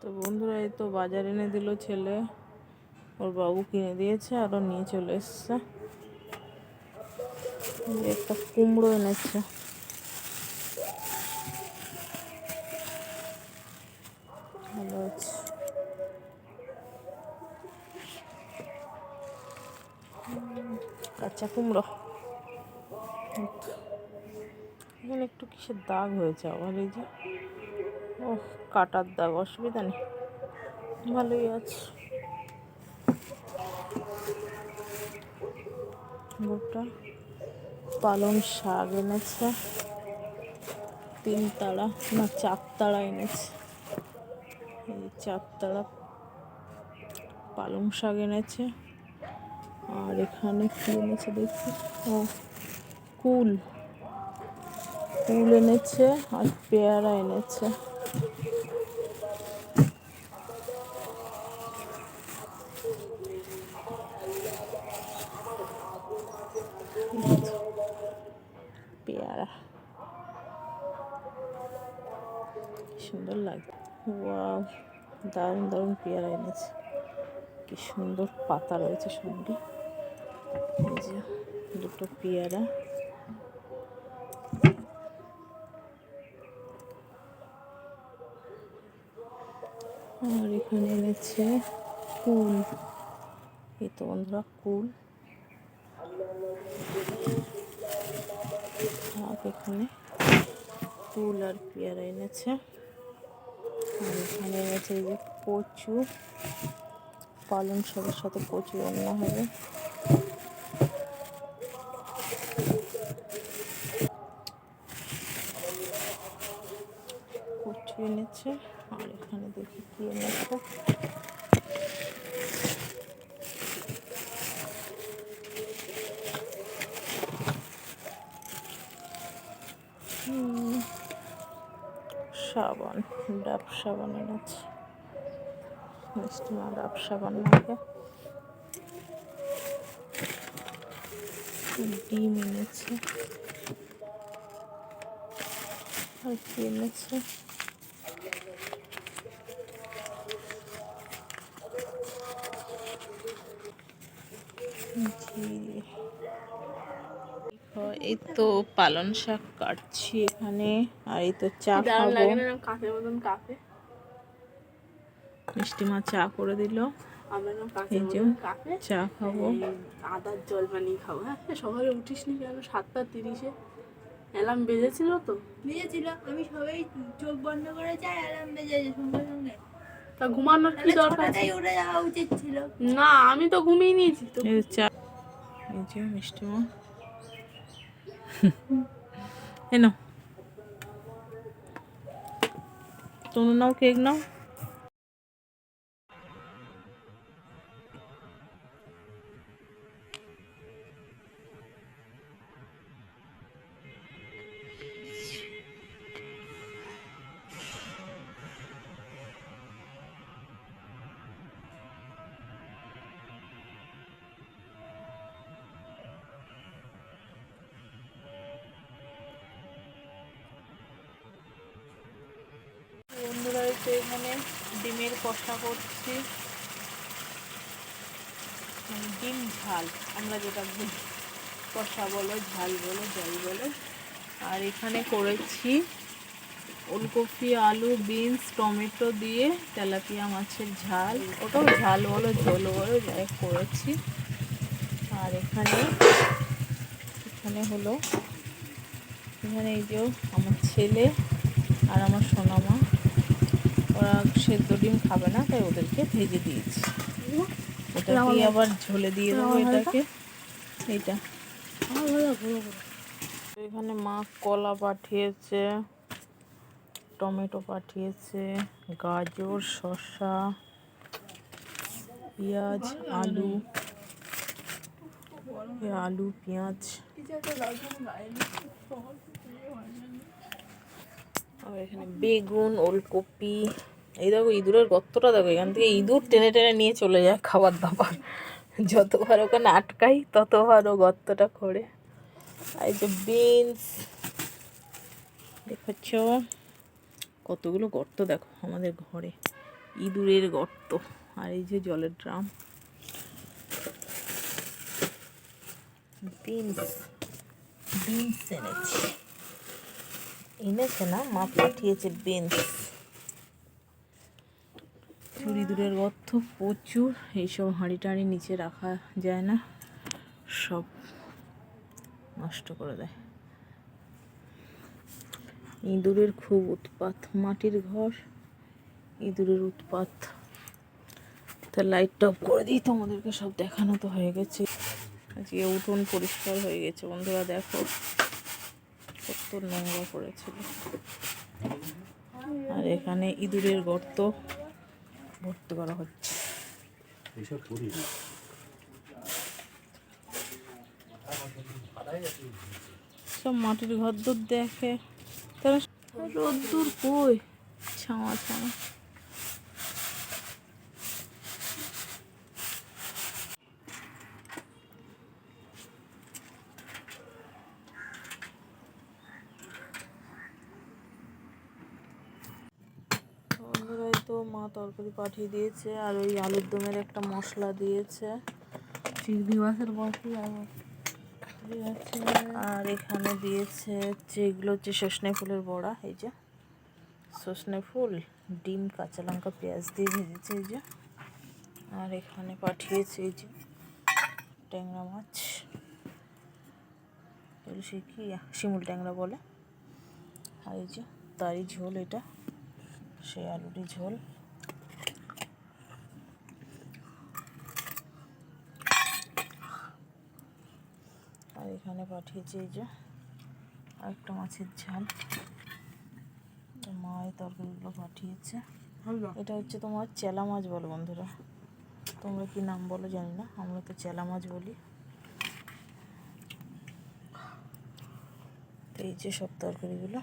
তো বন্ধুরা, এই তো বাজার এনে দিল ছেলে। ওর বাবু কিনে দিয়েছে, আরও নিয়ে চলে এসছে। একটা কুমড়ো এনেছে। ভালো আছে। কাঁচা কুমড়ো। এখানে একটু কিসের দাগ হয়েছে আবার এই যে। ও কাটার দাগ, অসুবিধা নেই। ভালোই আছে। গোটা পালং শাক এনেছে। তিন না, চার এনেছে। এই চার পালং শাক এনেছে। আর এখানে কি এনেছে দেখি? ও কুল। কুল এনেছে আর পেয়ারা এনেছে। পেয়ারা। সুন্দর লাগে ওয়াও, দারুণ দারুণ পেয়ারা এনেছে। কি সুন্দর পাতা রয়েছে সঙ্গে। দুটো পেয়ারা। আর এখানে এনেছে কুল এই তো বন্ধুরা কুল এখানে কুল আর পেয়ারা এনেছে। আর এখানে এনেছে এই যে কচু। পালং শাকের সাথে কচু রান্না হবে। এনেছে আর এখানে দেখি কি এনেছে সাবান, ডাব সাবান এনেছে। মিষ্টি মা ডাব সাবান মাখে ডিম এনেছে। আর কি এনেছে? এই তো পালন শাক কাটছি এখানে আর এই তো চা খাব। মিষ্টি মা চা করে দিল। এই যে চা খাব। আদার জল বানিয়ে খাব। হ্যাঁ এ সকালে উঠিস নি কেন? সাতটা তিরিশে। অ্যালার্ম বেজেছিল তো? বেজেছিল। আমি সবাই চোখ বন্ধ করে যাই অ্যালার্ম বেজেছে সঙ্গে সঙ্গে। তা ঘুমানোর কি দরকার? উঠে যাওয়া উচিত ছিল। না আমি তো ঘুমিয়ে নিয়েছি তো। চা এই যে মিষ্টি মা। এনো নাও। তনু নাও কেক নাও। বন্ধুরা তো এখানে ডিমের কষা করছি। মানে ডিম ঝাল, আমরা যেটা বলি। কষা বলো, ঝাল বলো, জল বলো। আর এখানে করেছি ওলকপি, আলু, বিনস, টমেটো দিয়ে তেলাপিয়া মাছের ঝাল। ওটাও ঝাল বলো, ঝোল বলো, যাই করেছি। আর এখানে এখানে হলো, এখানে এই যে আমার ছেলে আর আমার সোনামা। ওরা সেদ্ধ ডিম খাবে না তাই ওদেরকে ভেজে দিয়েছি। ওটা দিয়ে আবার ঝোলে দিয়ে দেবো এটাকে। এইটা। এখানে মা কলা পাঠিয়েছে টমেটো পাঠিয়েছে গাজর শসা পেঁয়াজ আলু আলু পেঁয়াজ। আর এখানে বেগুন, ওলকপি। এই দেখো ইঁদুরের গর্তটা দেখো, এখান থেকে ইঁদুর টেনে টেনে নিয়ে চলে যায় খাবার দাবার। যতবার ওখানে আটকাই, ততবার ও গর্তটা করে আর এই যে বিনস, দেখছ? কতগুলো গর্ত দেখো আমাদের ঘরে, ইঁদুরের গর্ত আর এই যে জলের ড্রাম। বিনস বিনস এনেছি। এনেছে না? মা পাঠিয়েছে বিনস চুরি দূরের গর্ত প্রচুর। এইসব হাঁড়ি টাঁড়ি নিচে রাখা যায় না। সব নষ্ট করে দেয়। ইঁদুরের খুব উৎপাত। মাটির ঘর, ইঁদুরের উৎপাত। তা লাইটটা অফ করে দিই, তোমাদেরকে সব দেখানো তো হয়ে গেছে। আজকে উঠোন পরিষ্কার হয়ে গেছে, বন্ধুরা, দেখো। কত নোংরা করেছিল আর এখানে ইঁদুরের গর্ত ভর্তি করা হচ্ছে। সব মাটির ঘর দূর দেখে। তারা রোদ্দুর কই? ছাওয়া ছাওয়া। তো মা তরকারি পাঠিয়ে দিয়েছে আর ওই আলুর দমের একটা মশলা দিয়েছে। চিংড়ি মাছের মশলা আর এখানে দিয়েছে যেগুলো হচ্ছে সসনে ফুলের বড়া, এই যে। সজনে ফুল, ডিম, কাঁচা লঙ্কা, পেঁয়াজ দিয়ে ভেজেছে, এই যে। আর এখানে পাঠিয়েছে এই যে ট্যাংরা মাছ। সে কি, শিমুল ট্যাংরা বলে। আর এই যে, তারই ঝোল এটা। সেই আলুটি ঝোল। আর এখানে পাঠিয়েছি এই যে আরেকটা মাছের ঝাল। মা এই তরকারিগুলো পাঠিয়েছে। এটা হচ্ছে তোমার চেলা মাছ বলো বন্ধুরা। তোমরা কি নাম বলো জানি না আমরা তো চেলা মাছ বলি। তো এই যে সব তরকারিগুলো।